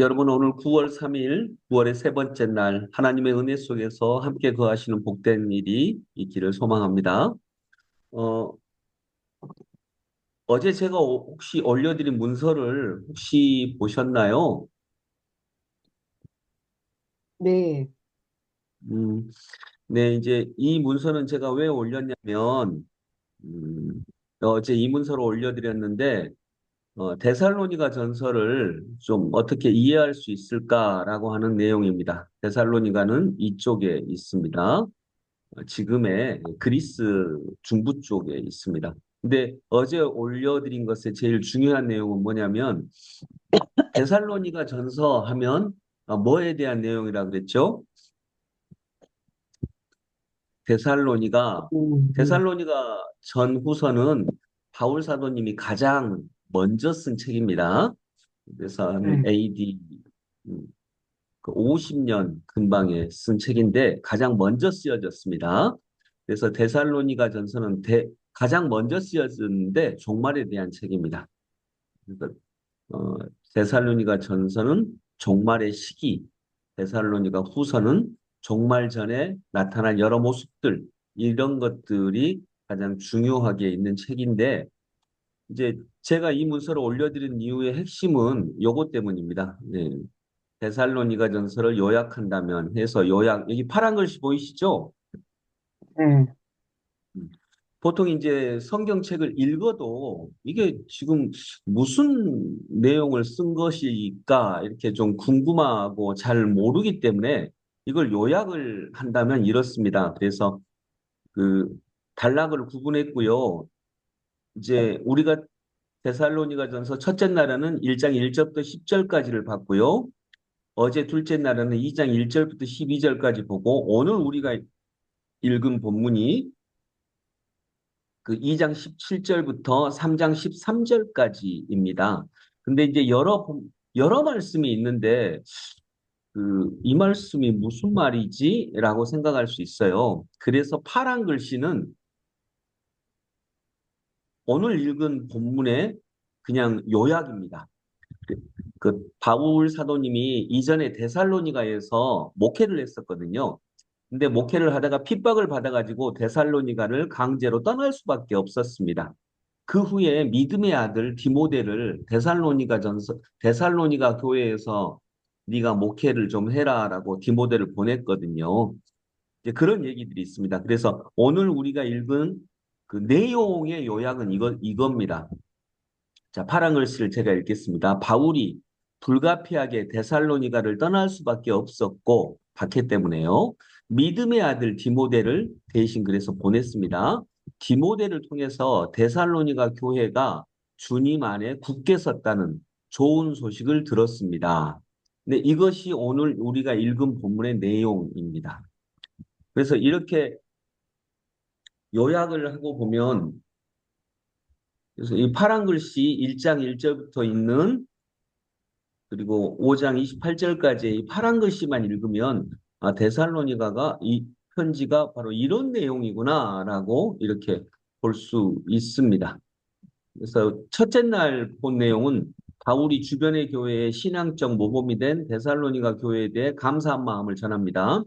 여러분 오늘 9월 3일, 9월의 세 번째 날 하나님의 은혜 속에서 함께 거하시는 복된 일이 있기를 소망합니다. 어, 어제 제가 오- 혹시 올려드린 문서를 혹시 보셨나요? 네, 음, 네, 이제 이 문서는 제가 왜 올렸냐면 음, 어제 이 문서를 올려드렸는데 어, 데살로니가 전서를 좀 어떻게 이해할 수 있을까라고 하는 내용입니다. 데살로니가는 이쪽에 있습니다. 지금의 그리스 중부 쪽에 있습니다. 근데 어제 올려드린 것의 제일 중요한 내용은 뭐냐면 데살로니가 전서 하면 어, 뭐에 대한 내용이라 그랬죠? 데살로니가 음, 데살로니가 전후서는 바울 사도님이 가장 먼저 쓴 책입니다. 그래서 한 네, AD 음, 그 50년 근방에 쓴 책인데 가장 먼저 쓰여졌습니다. 그래서 데살로니가 전서는 대- 가장 먼저 쓰여졌는데 종말에 대한 책입니다. 그래서 어, 데살로니가 전서는 종말의 시기, 데살로니가 후서는 종말 전에 나타날 여러 모습들 이런 것들이 가장 중요하게 있는 책인데 이제 제가 이 문서를 올려드린 이유의 핵심은 요것 때문입니다. 네. 데살로니가 전서를 요약한다면 해서 요약 여기 파란 글씨 보이시죠? 네, 음. 보통 이제 성경책을 읽어도 이게 지금 무슨 내용을 쓴 것일까 이렇게 좀 궁금하고 잘 모르기 때문에 이걸 요약을 한다면 이렇습니다. 그래서 그 단락을 구분했고요. 이제 우리가 데살로니가전서 첫째 날에는 1장 1절부터 10절까지를 봤고요. 어제 둘째 날에는 2장 1절부터 12절까지 보고 오늘 우리가 읽은 본문이 그 2장 17절부터 3장 13절까지입니다. 근데 이제 여러 본- 여러 말씀이 있는데 그 이 말씀이 무슨 말이지? 라고 생각할 수 있어요. 그래서 파란 글씨는 오늘 읽은 본문의 그냥 요약입니다. 그, 그 바울 사도님이 이전에 데살로니가에서 목회를 했었거든요. 근데 목회를 하다가 핍박을 받아가지고 데살로니가를 강제로 떠날 수밖에 없었습니다. 그 후에 믿음의 아들 디모데를 데살로니가 전서 데살로니가 교회에서 네가 목회를 좀 해라라고 디모데를 보냈거든요. 이제 그런 얘기들이 있습니다. 그래서 오늘 우리가 읽은 그 내용의 요약은 이거 이겁니다. 자, 파란 글씨를 제가 읽겠습니다. 바울이 불가피하게 데살로니가를 떠날 수밖에 없었고 박해 때문에요. 믿음의 아들 디모데를 대신 그래서 보냈습니다. 디모데를 통해서 데살로니가 교회가 주님 안에 굳게 섰다는 좋은 소식을 들었습니다. 네, 이것이 오늘 우리가 읽은 본문의 내용입니다. 그래서 이렇게 요약을 하고 보면 그래서 이 파란 글씨 1장 1절부터 있는 그리고 5장 28절까지의 이 파란 글씨만 읽으면 아, 데살로니가가 이 편지가 바로 이런 내용이구나라고 이렇게 볼 수 있습니다. 그래서 첫째 날 본 내용은 바울이 주변의 교회의 신앙적 모범이 된 데살로니가 교회에 대해 감사한 마음을 전합니다.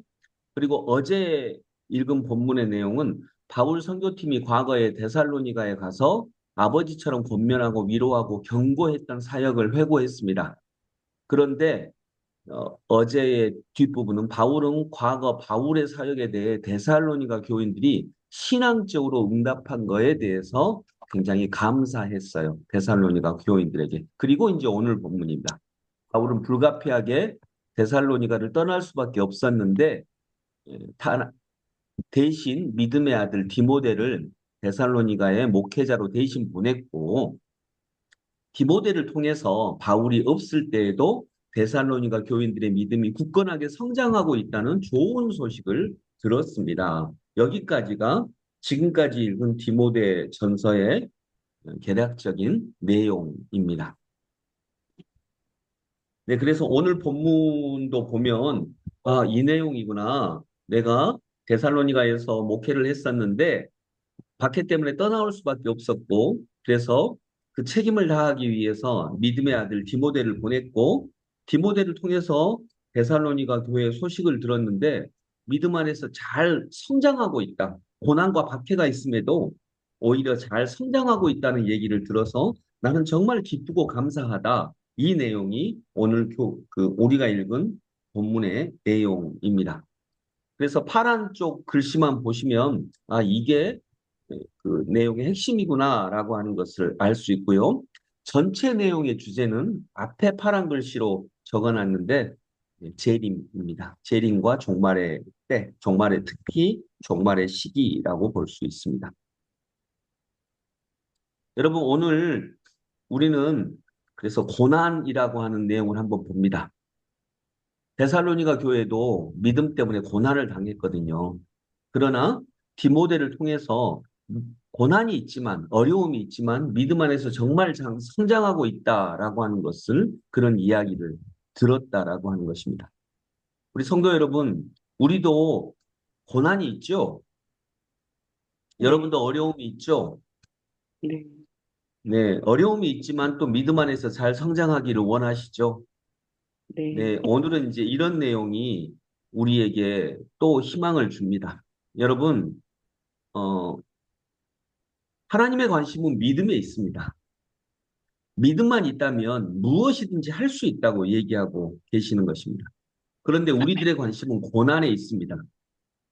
그리고 어제 읽은 본문의 내용은 바울 선교팀이 과거에 데살로니가에 가서 아버지처럼 권면하고 위로하고 경고했던 사역을 회고했습니다. 그런데 어, 어제의 뒷부분은 바울은 과거 바울의 사역에 대해 데살로니가 교인들이 신앙적으로 응답한 거에 대해서 굉장히 감사했어요. 데살로니가 교인들에게. 그리고 이제 오늘 본문입니다. 바울은 불가피하게 데살로니가를 떠날 수밖에 없었는데 예, 다- 대신 믿음의 아들 디모데를 데살로니가의 목회자로 대신 보냈고 디모데를 통해서 바울이 없을 때에도 데살로니가 교인들의 믿음이 굳건하게 성장하고 있다는 좋은 소식을 들었습니다. 여기까지가 지금까지 읽은 디모데 전서의 개략적인 내용입니다. 네, 그래서 오늘 본문도 보면 아, 이 내용이구나. 내가 데살로니가에서 목회를 했었는데 박해 때문에 떠나올 수밖에 없었고 그래서 그 책임을 다하기 위해서 믿음의 아들 디모데를 보냈고 디모데를 통해서 데살로니가 교회 소식을 들었는데 믿음 안에서 잘 성장하고 있다. 고난과 박해가 있음에도 오히려 잘 성장하고 있다는 얘기를 들어서 나는 정말 기쁘고 감사하다. 이 내용이 오늘 교, 그 우리가 읽은 본문의 내용입니다. 그래서 파란 쪽 글씨만 보시면 아 이게 그 내용의 핵심이구나라고 하는 것을 알 수 있고요. 전체 내용의 주제는 앞에 파란 글씨로 적어놨는데 재림입니다. 재림과 종말의 때, 종말의 특히 종말의 시기라고 볼 수 있습니다. 여러분 오늘 우리는 그래서 고난이라고 하는 내용을 한번 봅니다. 데살로니가 교회도 믿음 때문에 고난을 당했거든요. 그러나 디모데를 통해서 고난이 있지만 어려움이 있지만 믿음 안에서 정말 성장하고 있다라고 하는 것을 그런 이야기를 들었다라고 하는 것입니다. 우리 성도 여러분, 우리도 고난이 있죠? 네. 여러분도 어려움이 있죠? 네. 네, 어려움이 있지만 또 믿음 안에서 잘 성장하기를 원하시죠? 네. 네, 오늘은 이제 이런 내용이 우리에게 또 희망을 줍니다. 여러분, 어, 하나님의 관심은 믿음에 있습니다. 믿음만 있다면 무엇이든지 할 수 있다고 얘기하고 계시는 것입니다. 그런데 우리들의 관심은 고난에 있습니다.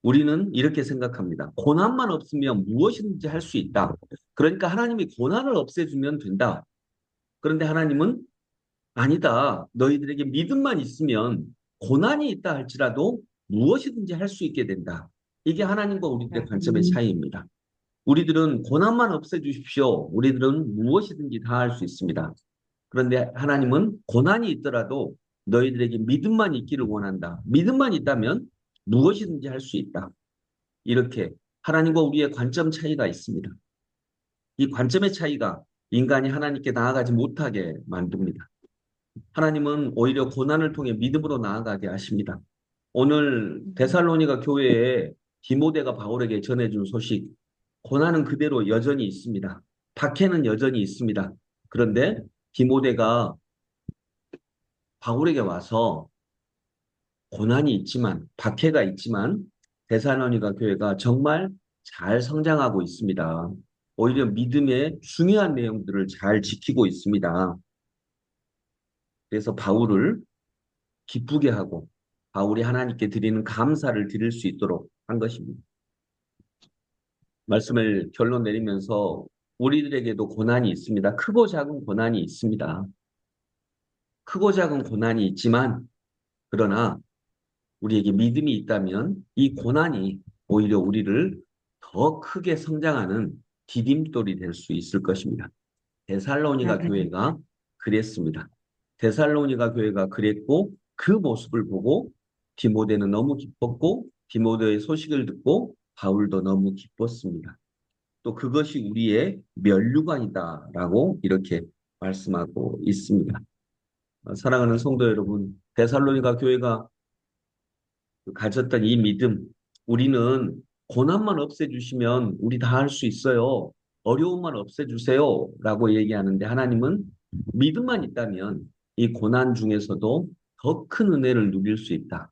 우리는 이렇게 생각합니다. 고난만 없으면 무엇이든지 할 수 있다. 그러니까 하나님이 고난을 없애주면 된다. 그런데 하나님은 아니다. 너희들에게 믿음만 있으면 고난이 있다 할지라도 무엇이든지 할 수 있게 된다. 이게 하나님과 우리들의 관점의 차이입니다. 우리들은 고난만 없애주십시오. 우리들은 무엇이든지 다 할 수 있습니다. 그런데 하나님은 고난이 있더라도 너희들에게 믿음만 있기를 원한다. 믿음만 있다면 무엇이든지 할 수 있다. 이렇게 하나님과 우리의 관점 차이가 있습니다. 이 관점의 차이가 인간이 하나님께 나아가지 못하게 만듭니다. 하나님은 오히려 고난을 통해 믿음으로 나아가게 하십니다. 오늘 데살로니가 교회에 디모데가 바울에게 전해준 소식, 고난은 그대로 여전히 있습니다. 박해는 여전히 있습니다. 그런데 디모데가 바울에게 와서 고난이 있지만 박해가 있지만 데살로니가 교회가 정말 잘 성장하고 있습니다. 오히려 믿음의 중요한 내용들을 잘 지키고 있습니다. 그래서 바울을 기쁘게 하고 바울이 하나님께 드리는 감사를 드릴 수 있도록 한 것입니다. 말씀을 결론 내리면서 우리들에게도 고난이 있습니다. 크고 작은 고난이 있습니다. 크고 작은 고난이 있지만 그러나 우리에게 믿음이 있다면 이 고난이 오히려 우리를 더 크게 성장하는 디딤돌이 될 수 있을 것입니다. 데살로니가 교회가 그랬습니다. 데살로니가 교회가 그랬고 그 모습을 보고 디모데는 너무 기뻤고 디모데의 소식을 듣고 바울도 너무 기뻤습니다. 또 그것이 우리의 면류관이다라고 이렇게 말씀하고 있습니다. 사랑하는 성도 여러분, 데살로니가 교회가 가졌던 이 믿음, 우리는 고난만 없애주시면 우리 다 할 수 있어요. 어려움만 없애주세요. 라고 얘기하는데 하나님은 믿음만 있다면 이 고난 중에서도 더 큰 은혜를 누릴 수 있다.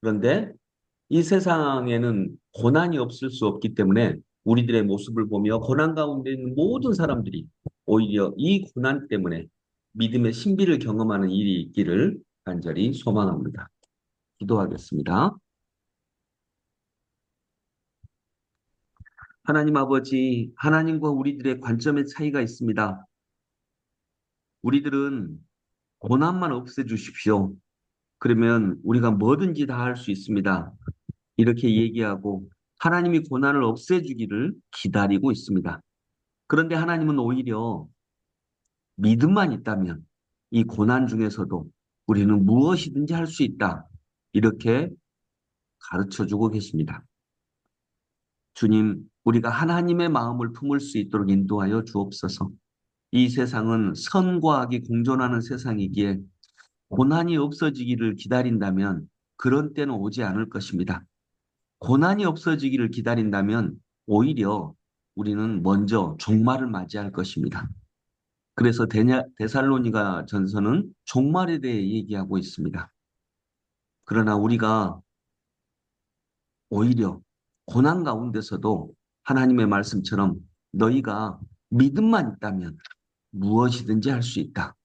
그런데 이 세상에는 고난이 없을 수 없기 때문에 우리들의 모습을 보며 고난 가운데 있는 모든 사람들이 오히려 이 고난 때문에 믿음의 신비를 경험하는 일이 있기를 간절히 소망합니다. 기도하겠습니다. 하나님 아버지, 하나님과 우리들의 관점의 차이가 있습니다. 우리들은 고난만 없애주십시오. 그러면 우리가 뭐든지 다 할 수 있습니다. 이렇게 얘기하고 하나님이 고난을 없애주기를 기다리고 있습니다. 그런데 하나님은 오히려 믿음만 있다면 이 고난 중에서도 우리는 무엇이든지 할 수 있다. 이렇게 가르쳐 주고 계십니다. 주님, 우리가 하나님의 마음을 품을 수 있도록 인도하여 주옵소서. 이 세상은 선과 악이 공존하는 세상이기에 고난이 없어지기를 기다린다면 그런 때는 오지 않을 것입니다. 고난이 없어지기를 기다린다면 오히려 우리는 먼저 종말을 맞이할 것입니다. 그래서 데살로니가 전서는 종말에 대해 얘기하고 있습니다. 그러나 우리가 오히려 고난 가운데서도 하나님의 말씀처럼 너희가 믿음만 있다면 무엇이든지 할 수 있다.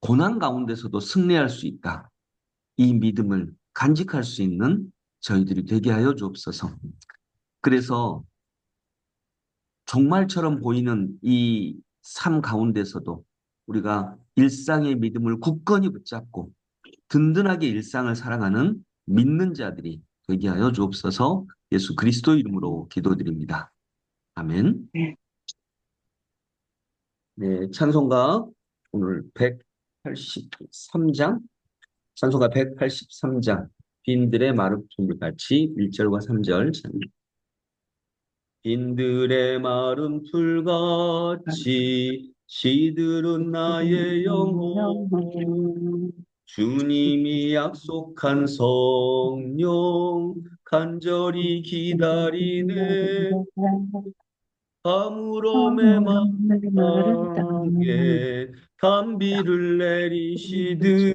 고난 가운데서도 승리할 수 있다. 이 믿음을 간직할 수 있는 저희들이 되게 하여 주옵소서. 그래서 종말처럼 보이는 이 삶 가운데서도 우리가 일상의 믿음을 굳건히 붙잡고 든든하게 일상을 살아가는 믿는 자들이 되게 하여 주옵소서 예수 그리스도 이름으로 기도드립니다. 아멘. 네. 네, 찬송가 오늘 183장, 찬송가 183장, 빈들의 마름틀 같이 1절과 3절 빈들의 마른 풀같이 시들은 나의 영혼. 주님이 약속한 성령 간절히 기다리네 아무럼의 마음에 담비를 내리시듯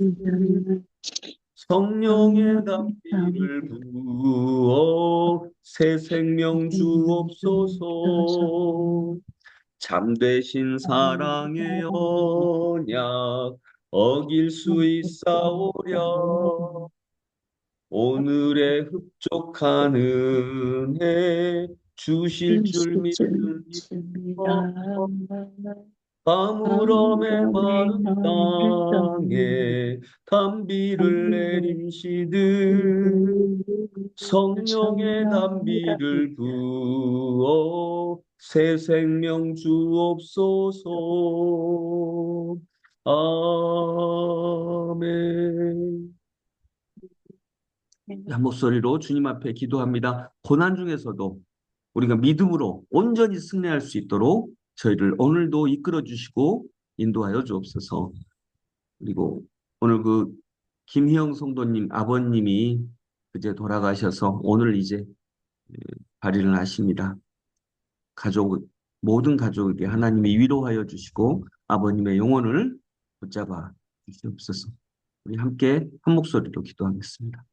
성령의 담비를 부어 새 생명 주옵소서. 잠되신 사랑의 언약 어길 수 있사오랴. 오늘의 흡족한 은혜 주실 줄 믿습니다. 아무럼의 마른 땅에 담비를 내리시듯 성령의 담비를 부어 새 생명 주옵소서. 아멘. 한 목소리로 주님 앞에 기도합니다. 고난 중에서도 우리가 믿음으로 온전히 승리할 수 있도록 저희를 오늘도 이끌어 주시고 인도하여 주옵소서. 그리고 오늘 그 김희영 성도님 아버님이 그제 돌아가셔서 오늘 이제 발의를 하십니다. 가족 모든 가족에게 하나님이 위로하여 주시고 아버님의 영혼을 붙잡아 주시옵소서. 우리 함께 한 목소리로 기도하겠습니다.